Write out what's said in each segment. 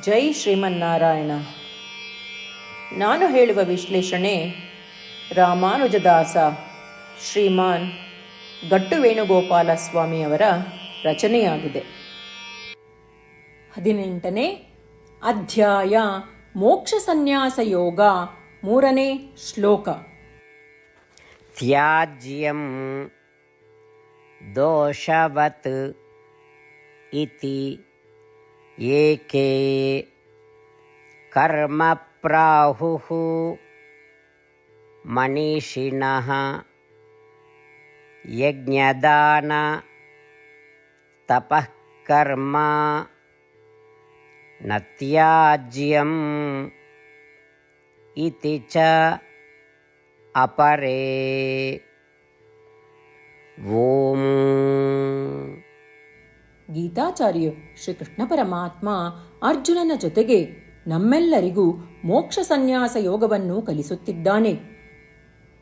ಜೈ ಶ್ರೀಮನ್ನಾರಾಯಣ. ನಾನು ಹೇಳುವ ವಿಶ್ಲೇಷಣೆ ರಾಮಾನುಜದಾಸ ಶ್ರೀಮಾನ್ ಗಟ್ಟು ವೇಣುಗೋಪಾಲ ಸ್ವಾಮಿಯವರ ರಚನೆಯಾಗಿದೆ. ಹದಿನೆಂಟನೇ ಅಧ್ಯಾಯ ಮೋಕ್ಷ ಸನ್ಯಾಸ ಯೋಗ ಮೂರನೇ ಶ್ಲೋಕ. ತ್ಯಾಜ್ಯಂ ದೋಷವತ್ ಇತಿ एके कर्म प्राहुः मनीषिणः यज्ञदान तपः कर्म न त्याज्यम् इति च अपरे ॐ ಗೀತಾಚಾರ್ಯ ಶ್ರೀಕೃಷ್ಣ ಪರಮಾತ್ಮ ಅರ್ಜುನನ ಜೊತೆಗೆ ನಮ್ಮೆಲ್ಲರಿಗೂ ಮೋಕ್ಷ ಸನ್ಯಾಸ ಯೋಗವನ್ನು ಕಲಿಸುತ್ತಿದ್ದಾನೆ.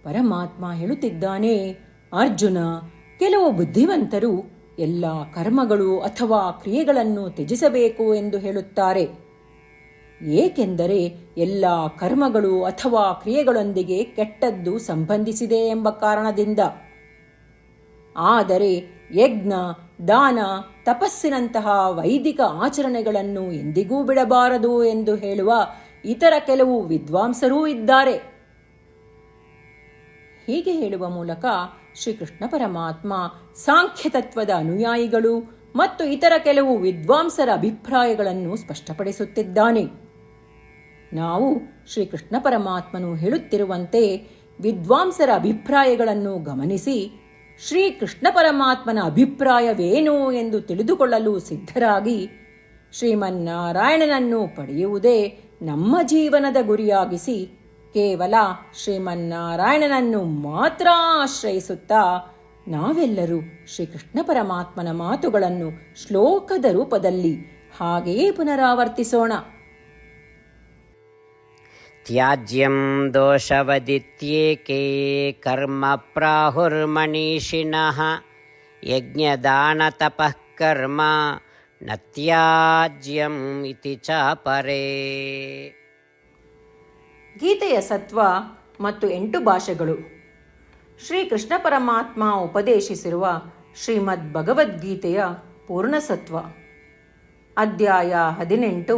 ಪರಮಾತ್ಮ ಹೇಳುತ್ತಿದ್ದಾನೆ, ಅರ್ಜುನ, ಕೆಲವು ಬುದ್ಧಿವಂತರು ಎಲ್ಲ ಕರ್ಮಗಳು ಅಥವಾ ಕ್ರಿಯೆಗಳನ್ನು ತ್ಯಜಿಸಬೇಕು ಎಂದು ಹೇಳುತ್ತಾರೆ. ಏಕೆಂದರೆ ಎಲ್ಲ ಕರ್ಮಗಳು ಅಥವಾ ಕ್ರಿಯೆಗಳೊಂದಿಗೆ ಕೆಟ್ಟದ್ದು ಸಂಬಂಧಿಸಿದೆ ಎಂಬ ಕಾರಣದಿಂದ. ಆದರೆ ಯಜ್ಞ ದಾನ ತಪಸ್ಸಿನಂತಹ ವೈದಿಕ ಆಚರಣೆಗಳನ್ನು ಎಂದಿಗೂ ಬಿಡಬಾರದು ಎಂದು ಹೇಳುವ ಇತರ ಕೆಲವು ವಿದ್ವಾಂಸರೂ ಇದ್ದಾರೆ. ಹೀಗೆ ಹೇಳುವ ಮೂಲಕ ಶ್ರೀಕೃಷ್ಣ ಪರಮಾತ್ಮ ಸಾಂಖ್ಯ ತತ್ವದ ಅನುಯಾಯಿಗಳು ಮತ್ತು ಇತರ ಕೆಲವು ವಿದ್ವಾಂಸರ ಅಭಿಪ್ರಾಯಗಳನ್ನು ಸ್ಪಷ್ಟಪಡಿಸುತ್ತಿದ್ದಾನೆ. ನಾವು ಶ್ರೀಕೃಷ್ಣ ಪರಮಾತ್ಮನು ಹೇಳುತ್ತಿರುವಂತೆ ವಿದ್ವಾಂಸರ ಅಭಿಪ್ರಾಯಗಳನ್ನು ಗಮನಿಸಿ ಶ್ರೀಕೃಷ್ಣ ಪರಮಾತ್ಮನ ಅಭಿಪ್ರಾಯವೇನು ಎಂದು ತಿಳಿದುಕೊಳ್ಳಲು ಸಿದ್ಧರಾಗಿ ಶ್ರೀಮನ್ನಾರಾಯಣನನ್ನು ಪಡೆಯುವುದೇ ನಮ್ಮ ಜೀವನದ ಗುರಿಯಾಗಿಸಿ ಕೇವಲ ಶ್ರೀಮನ್ನಾರಾಯಣನನ್ನು ಮಾತ್ರ ಆಶ್ರಯಿಸುತ್ತಾ ನಾವೆಲ್ಲರೂ ಶ್ರೀಕೃಷ್ಣ ಪರಮಾತ್ಮನ ಮಾತುಗಳನ್ನು ಶ್ಲೋಕದ ರೂಪದಲ್ಲಿ ಹಾಗೆಯೇ ಪುನರಾವರ್ತಿಸೋಣ. त्याज्यं दोषवदित्येके कर्म प्राहुर्मनीषिणः यज्ञदानतपः कर्म न त्याज्यम् इति च परे ಗೀತೆಯ ಸತ್ವ ಮತ್ತು ಎಂಟು ಭಾಷೆಗಳು ಶ್ರೀಕೃಷ್ಣ ಪರಮಾತ್ಮ ಉಪದೇಶಿಸಿರುವ ಶ್ರೀಮದ್ ಭಗವದ್ಗೀತೆಯ ಪೂರ್ಣಸತ್ವ ಅಧ್ಯಾಯ ಹದಿನೆಂಟು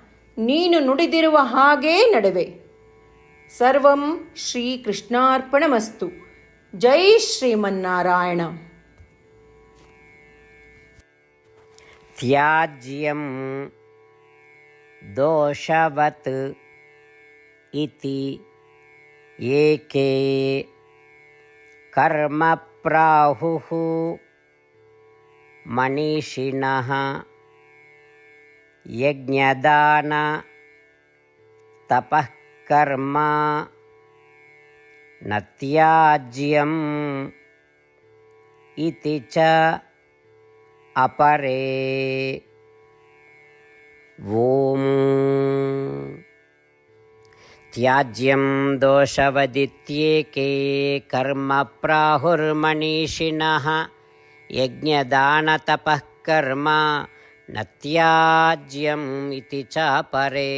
ನೀನು ನುಡಿದಿರುವ ಹಾಗೇ ನಡುವೆ ಸರ್ವಂ ಶ್ರೀಕೃಷ್ಣಾರ್ಪಣಮಸ್ತು ಜೈ ಶ್ರೀಮನ್ನಾರಾಯಣ त्याज्यं दोषवत् इति एके कर्म प्राहुः मनीषिणः यज्ञदान तपः कर्म न त्याज्यम् इति च अपरे ॐ त्याज्यं दोषवदित्येके कर्म प्राहुर्मनीषिणः నత్యాజ్యం ఇది చాపరే